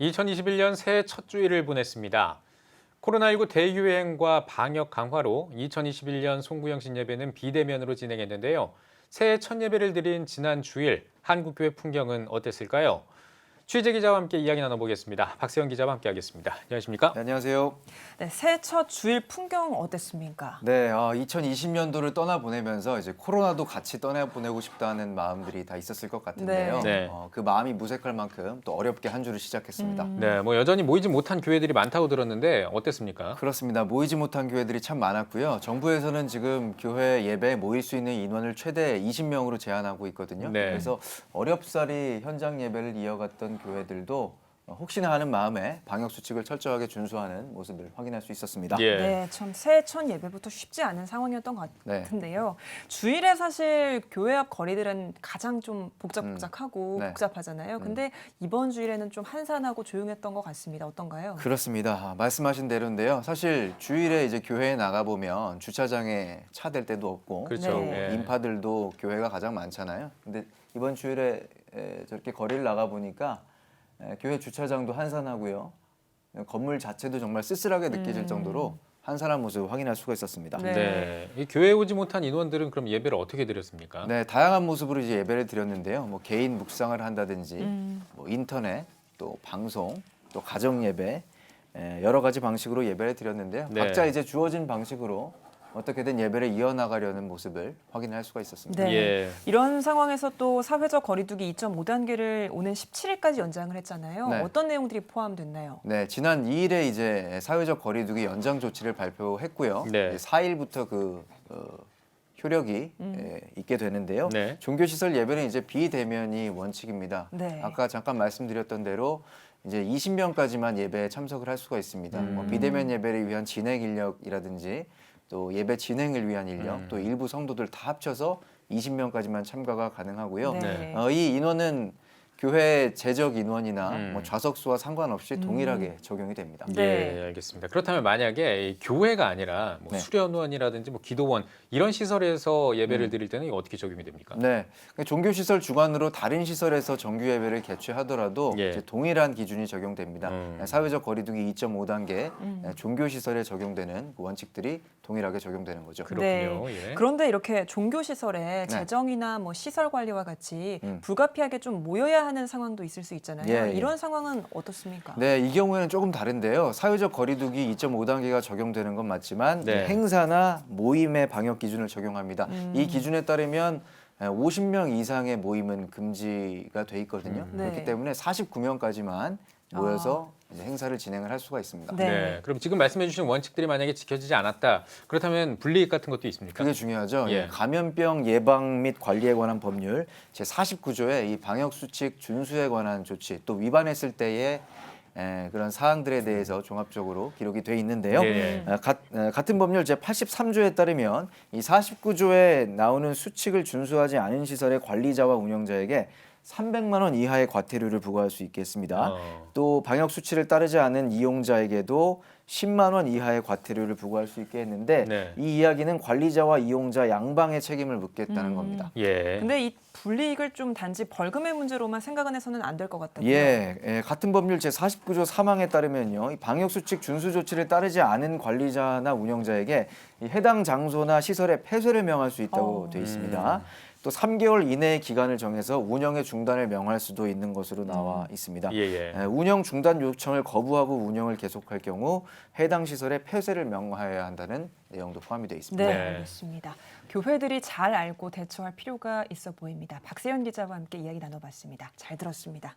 2021년 새해 첫 주일을 보냈습니다. 코로나19 대유행과 방역 강화로 2021년 송구영신 예배는 비대면으로 진행했는데요. 새해 첫 예배를 드린 지난 주일 한국교회 풍경은 어땠을까요? 취재 기자와 함께 이야기 나눠보겠습니다. 박세영 기자와 함께하겠습니다. 안녕하십니까? 네, 안녕하세요. 네, 새해 첫 주일 풍경 어땠습니까? 네, 어, 2020년도를 떠나 보내면서 이제 코로나도 같이 떠나 보내고 싶다는 마음들이 다 있었을 것 같은데요. 네. 네. 어, 그 마음이 무색할 만큼 또 어렵게 한 주를 시작했습니다. 음. 네, 뭐 여전히 모이지 못한 교회들이 많다고 들었는데 어땠습니까? 그렇습니다. 모이지 못한 교회들이 참 많았고요. 정부에서는 지금 교회 예배에 모일 수 있는 인원을 최대 20명으로 제한하고 있거든요. 네. 그래서 어렵사리 현장 예배를 이어갔던 교회들도 혹시나 하는 마음에 방역 수칙을 철저하게 준수하는 모습을 확인할 수 있었습니다. 예. 네, 참 새해 첫 예배부터 쉽지 않은 상황이었던 것 네. 같은데요. 주일에 사실 교회 앞 거리들은 가장 좀 복잡복잡하고 음. 네. 복잡하잖아요. 근데 이번 주일에는 좀 한산하고 조용했던 것 같습니다. 어떤가요? 그렇습니다. 아, 말씀하신 대로인데요. 사실 주일에 이제 교회에 나가 보면 주차장에 차 댈 데도 없고 그렇죠. 네. 예. 인파들도 교회가 가장 많잖아요. 근데 이번 주일에 에, 저렇게 거리를 나가 보니까 에, 교회 주차장도 한산하고요. 건물 자체도 정말 쓸쓸하게 느껴질 음. 정도로 한산한 모습을 확인할 수가 있었습니다. 네. 네. 이 교회에 오지 못한 인원들은 그럼 예배를 어떻게 드렸습니까? 네, 다양한 모습으로 이제 예배를 드렸는데요. 뭐 개인 묵상을 한다든지, 음. 뭐 인터넷, 또 방송, 또 가정 예배, 에, 여러 가지 방식으로 예배를 드렸는데요. 네. 각자 이제 주어진 방식으로 어떻게든 예배를 이어나가려는 모습을 확인할 수가 있었습니다. 네. 예. 이런 상황에서 또 사회적 거리두기 2.5단계를 오는 17일까지 연장을 했잖아요. 네. 어떤 내용들이 포함됐나요? 네, 지난 2일에 이제 사회적 거리두기 연장 조치를 발표했고요. 네. 4일부터 그 어, 효력이 에, 있게 되는데요. 네. 종교 시설 예배는 이제 비대면이 원칙입니다. 네. 아까 잠깐 말씀드렸던 대로 이제 20명까지만 예배에 참석을 할 수가 있습니다. 음. 뭐 비대면 예배를 위한 진행 인력이라든지 또 예배 진행을 위한 인력, 음. 또 일부 성도들 다 합쳐서 20명까지만 참가가 가능하고요. 네. 어, 이 인원은 교회 재적 인원이나 음. 뭐 좌석수와 상관없이 동일하게 적용이 됩니다. 네. 예, 알겠습니다. 그렇다면 만약에 이 교회가 아니라 뭐 네. 수련원이라든지 뭐 기도원 이런 시설에서 예배를 드릴 때는 이거 어떻게 적용이 됩니까? 음. 네, 종교 시설 주관으로 다른 시설에서 정규 예배를 개최하더라도 예. 이제 동일한 기준이 적용됩니다. 음. 사회적 거리두기 2.5 단계 음. 종교 시설에 적용되는 그 원칙들이 동일하게 적용되는 거죠. 그렇군요. 예. 그런데 이렇게 종교 시설에 네. 재정이나 뭐 시설 관리와 같이 음. 불가피하게 좀 모여야 하는 상황도 있을 수 있잖아요. 예, 예. 이런 상황은 어떻습니까? 네, 이 경우에는 조금 다른데요. 사회적 거리두기 2.5단계가 적용되는 건 맞지만 네. 행사나 모임의 방역 기준을 적용합니다. 음. 이 기준에 따르면 50명 이상의 모임은 금지가 돼 있거든요. 음. 그렇기 네. 때문에 49명까지만 모여서 이제 행사를 진행을 할 수가 있습니다. 네. 네. 그럼 지금 말씀해주신 원칙들이 만약에 지켜지지 않았다. 그렇다면 불이익 같은 것도 있습니까? 그게 중요하죠. 예. 감염병 예방 및 관리에 관한 법률 제 49조에 이 방역 수칙 준수에 관한 조치 또 위반했을 때의 에, 그런 사항들에 대해서 종합적으로 기록이 돼 있는데요. 예. 어, 가- 어, 같은 법률 제 83조에 따르면 이 49조에 나오는 수칙을 준수하지 않은 시설의 관리자와 운영자에게 300만 원 이하의 과태료를 부과할 수 있겠습니다. 어. 또 방역 수치를 따르지 않은 이용자에게도 10만 원 이하의 과태료를 부과할 수 있게 했는데 네. 이 이야기는 관리자와 이용자 양방의 책임을 묻겠다는 음. 겁니다. 예. 근데 이 불이익을 좀 단지 벌금의 문제로만 생각은 해서는 안 될 것 같다고요. 예, 예, 같은 법률 제 49조 3항에 따르면요, 이 방역 수칙 준수 조치를 따르지 않은 관리자나 운영자에게 이 해당 장소나 시설의 폐쇄를 명할 수 있다고 어. 돼 있습니다. 또 3개월 이내의 기간을 정해서 운영의 중단을 명할 수도 있는 것으로 나와 있습니다. 예, 예. 에, 운영 중단 요청을 거부하고 운영을 계속할 경우 해당 시설의 폐쇄를 명하여야 한다는 내용도 포함이 되어 있습니다. 네, 네. 알겠습니다. 교회들이 잘 알고 대처할 필요가 있어 보입니다. 박세현 기자와 함께 이야기 나눠봤습니다. 잘 들었습니다.